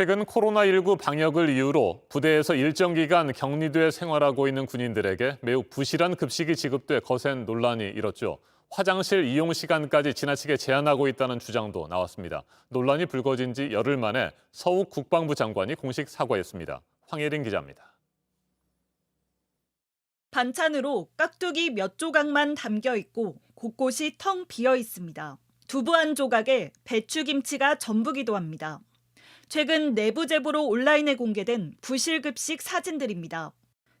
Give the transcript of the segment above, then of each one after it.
최근 코로나19 방역을 이유로 부대에서 일정 기간 격리돼 생활하고 있는 군인들에게 매우 부실한 급식이 지급돼 거센 논란이 일었죠. 화장실 이용 시간까지 지나치게 제한하고 있다는 주장도 나왔습니다. 논란이 불거진 지 열흘 만에 서욱 국방부 장관이 공식 사과했습니다. 황예린 기자입니다. 반찬으로 깍두기 몇 조각만 담겨 있고 곳곳이 텅 비어 있습니다. 두부 한 조각에 배추김치가 전부기도 합니다. 최근 내부 제보로 온라인에 공개된 부실급식 사진들입니다.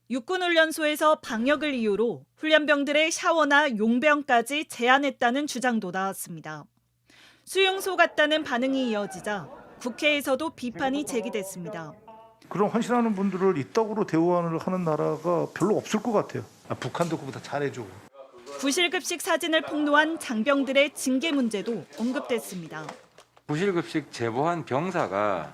육군훈련소에서 방역을 이유로 훈련병들의 샤워나 용병까지 제한했다는 주장도 나왔습니다. 수용소 같다는 반응이 이어지자 국회에서도 비판이 제기됐습니다. 그런 헌신하는 분들을 이따구로 대우를 하는 나라가 별로 없을 것 같아요. 아, 북한도 그보다 잘해주고. 부실급식 사진을 폭로한 장병들의 징계 문제도 언급됐습니다. 부실급식 제보한 병사가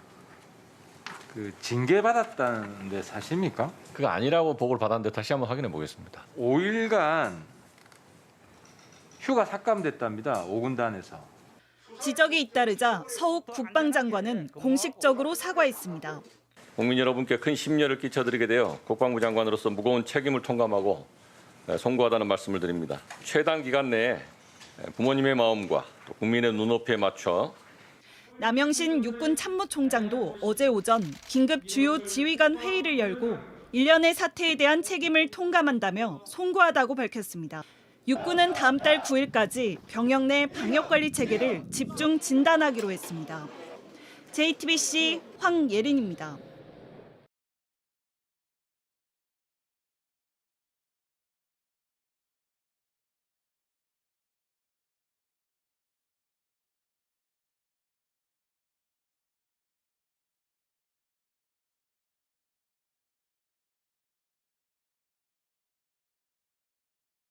그 징계받았다는데 사실입니까? 그거 아니라고 보고를 받았는데 다시 한번 확인해 보겠습니다. 5일간 휴가 삭감됐답니다. 5군단에서. 지적이 잇따르자 서욱 국방장관은 공식적으로 사과했습니다. 국민 여러분께 큰 심려를 끼쳐드리게 되어 국방부 장관으로서 무거운 책임을 통감하고 에, 송구하다는 말씀을 드립니다. 최단 기간 내에 에, 부모님의 마음과 또 국민의 눈높이에 맞춰 남영신 육군 참모총장도 어제 오전 긴급 주요 지휘관 회의를 열고 일련의 사태에 대한 책임을 통감한다며 송구하다고 밝혔습니다. 육군은 다음 달 9일까지 병역 내 방역 관리 체계를 집중 진단하기로 했습니다. JTBC 황예린입니다.